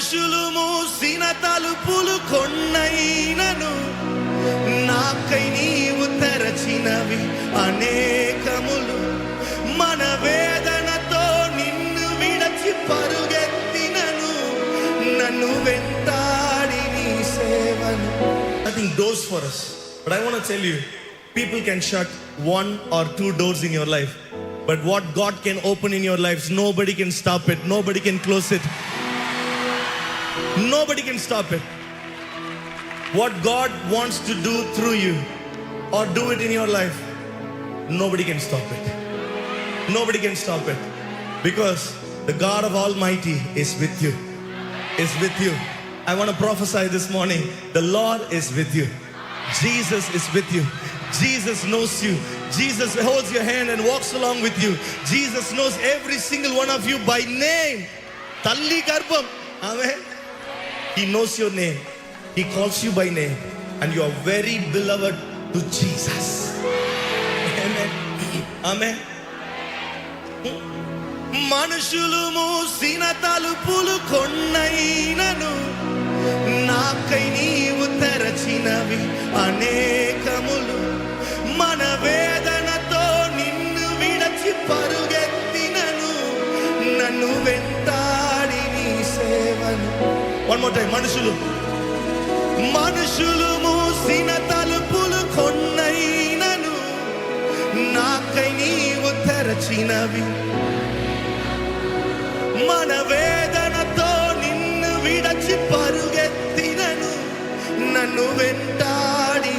మనుషులు మూసిన తలుపులు కొన్నైనను నాకై నీవు తెరచినవి అనేకములు మన వేదనతో నిన్ను విడచి పరుగెత్తినను నన్ను వెంటాడి నీ సేవను I think doors for us. But I want to tell you, people can shut one or two doors in your life. But what God can open in your lives, nobody can stop it. Nobody can close it. Nobody can stop it. What God wants to do through you or do it in your life, nobody can stop it. Nobody can stop it. Because the God of Almighty is with you. Is with you. I want to prophesy this morning. The Lord is with you. Jesus is with you. Jesus knows you. Jesus holds your hand and walks along with you. Jesus knows every single one of you by name. Talli Garbham. Amen. He knows your name. He calls you by name. And you are very beloved to Jesus. Amen. Amen. మనుషులు మూసిన తలుపులు కొన్నైనను నాకై నీవు తెరచినవి అనేకములు మన వేదనతో నిన్ను విడచి పరుగెత్తినను నన్ను వెంటాడి నీ సేవను వన్ మోర్ టైం మనుషులు. మనుషులు మూసిన తలుపులు కొన్నైనను. నాకై నీవు తెరచినవి మన వేదనతో నిన్ను విడచి పరుగెత్తినను. నన్ను వెంటాడి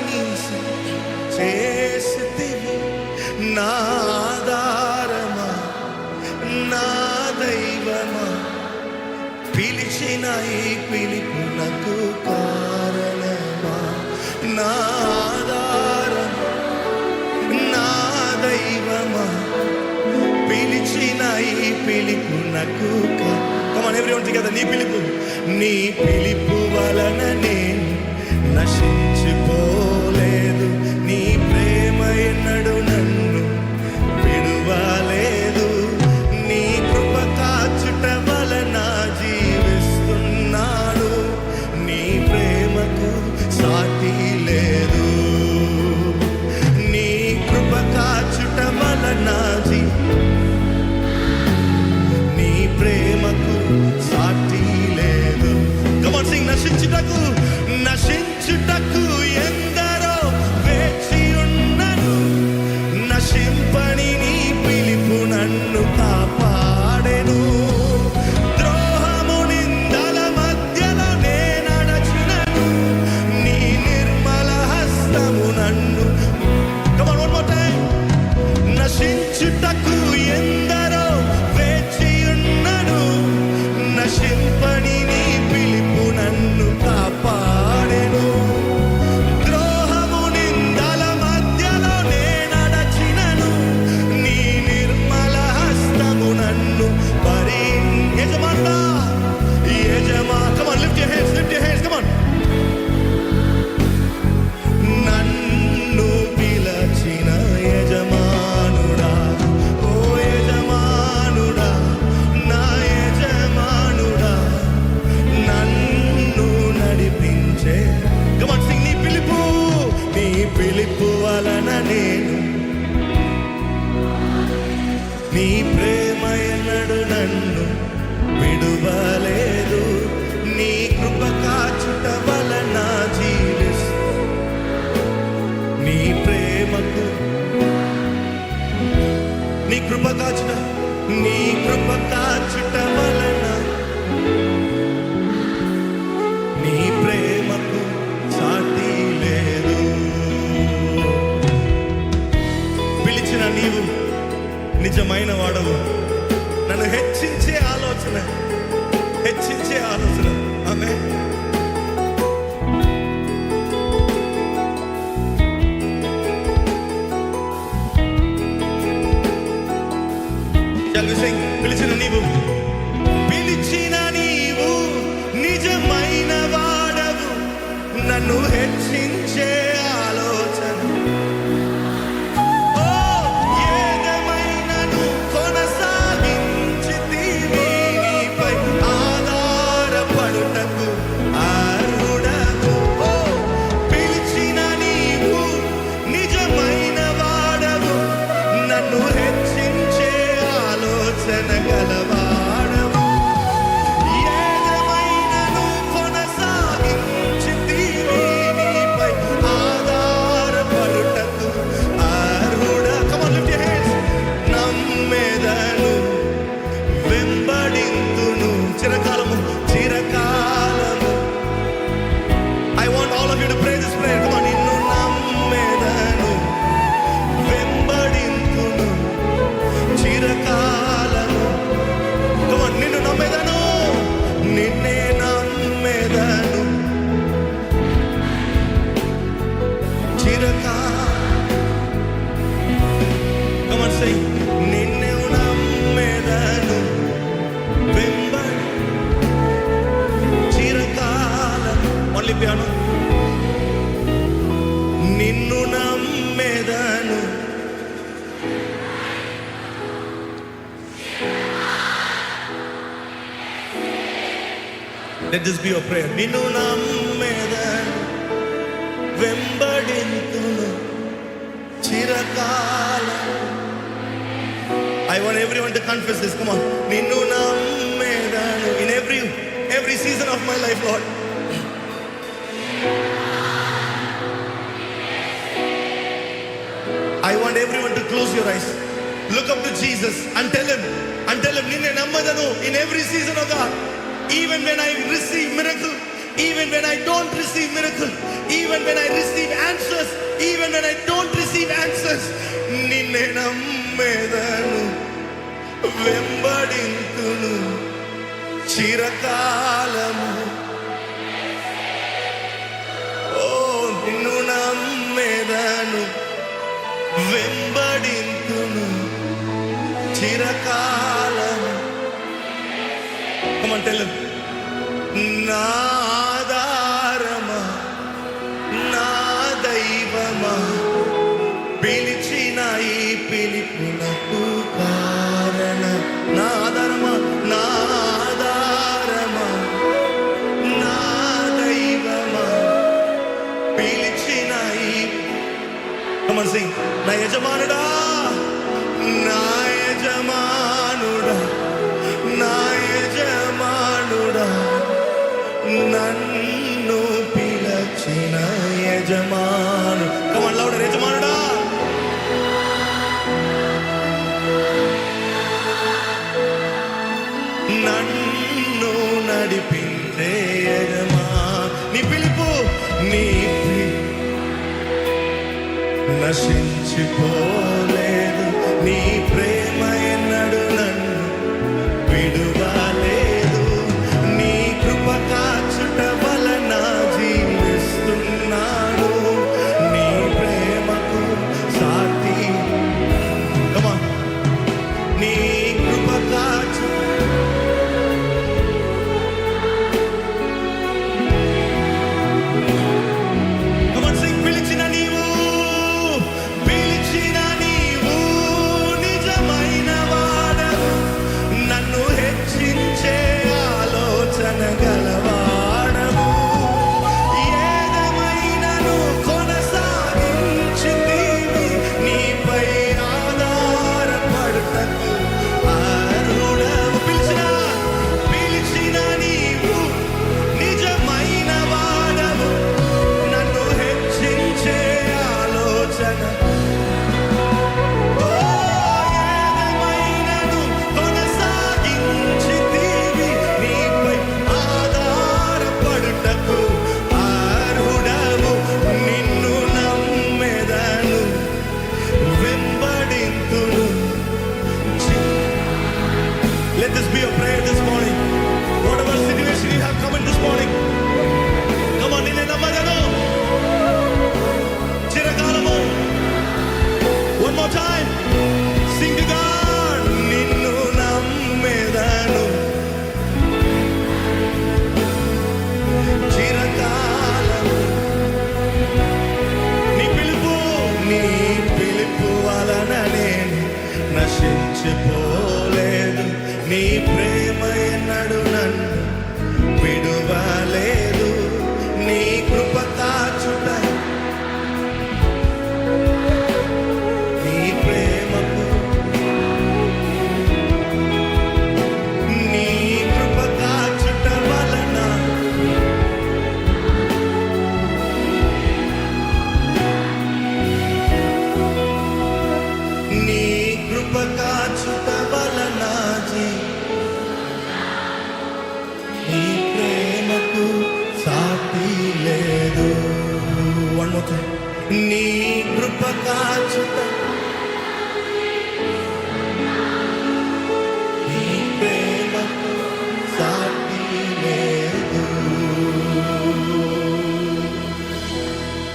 చేసి నా పిలిచిన ఈ పిలుపునకు కారణమా? నా ఆధారమా నా దైవమా? పిలిచిన ఈ పిలుపునకు కమాన్ ఎవ్రీవన్ టుగెదర్ నీ పిలుపు. నీ పిలుపు వలన నేను నశించిపోలేదు. నీ ప్రేమ ఎన్నడు నశింపని నీ పిలుపు నన్ను కాపాడెను. ద్రోహము నిందల మధ్యలో నే నీ నిర్మల హస్తము నన్ను నశించుటకు ఎందరో వేచి ఉన్నను నశింపని విడువలేదు. నీ కృప కాచుట వలన జీవిస్తూ నీ ప్రేమకు నీ కృప కాచుట నీ కృప కాచుట ఆలోచన. హెచ్చించే ఆలోచన. ఆమె. పిలిచిన నీవు. పిలిచిన నీవు నిజమైన వాడవు. నన్ను హెచ్చించే Let this be your prayer. నిన్ను నమ్మెదను వెంబడింతును చిరకాలం I want everyone to confess this. Come on. నిన్ను నమ్మెదను in every every season of my life, Lord. I want everyone to close your eyes. Look up to Jesus and tell him, and tell him, నిన్నే నమ్మదను in every season of God. Even when I receive miracle, even when I don't receive miracle, even when I receive answers, even when I don't receive answers, నిన్నే నమ్మేదను వెంబడింతును చిరకాలము ఓ నిన్ను నమ్మేదను వెంబడింతును చిరకాలము Come లేదు. tell నా ఆధారమా నా దైవమా పిలిచిన ఈ పిలుపునకు కారణ. నా ఆధారమా నా ఆధారమా నా దైవమా పిలిచిన ఈ Come సింగ్ నా యజమానుడా నా యజమానుడా. నన్ను పిలచిన యజమాను. కమల్లవుడు యజమానుడా. నన్ను నడిపించే యజమా నీ పిలుపు నీ నశించిపో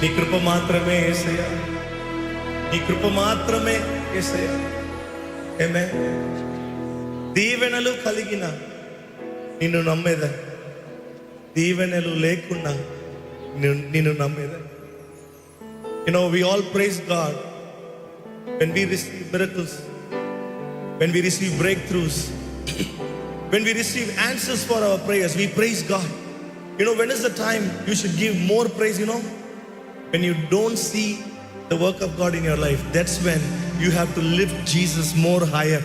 నీ కృప మాత్రమే ఏసయ్యా నీ కృప మాత్రమే ఏసయ్యా ఏమే దీవెనలు కలిగిన నిన్ను నమ్మేదా దీవెనలు లేకుండా నిన్ను నమ్మేదా You know, we all praise God when we receive miracles, when we receive breakthroughs, when we receive answers for our prayers. We praise God. You know, when is the time you should give more praise? You know, when you don't see the work of God in your life, that's when you have to lift Jesus more higher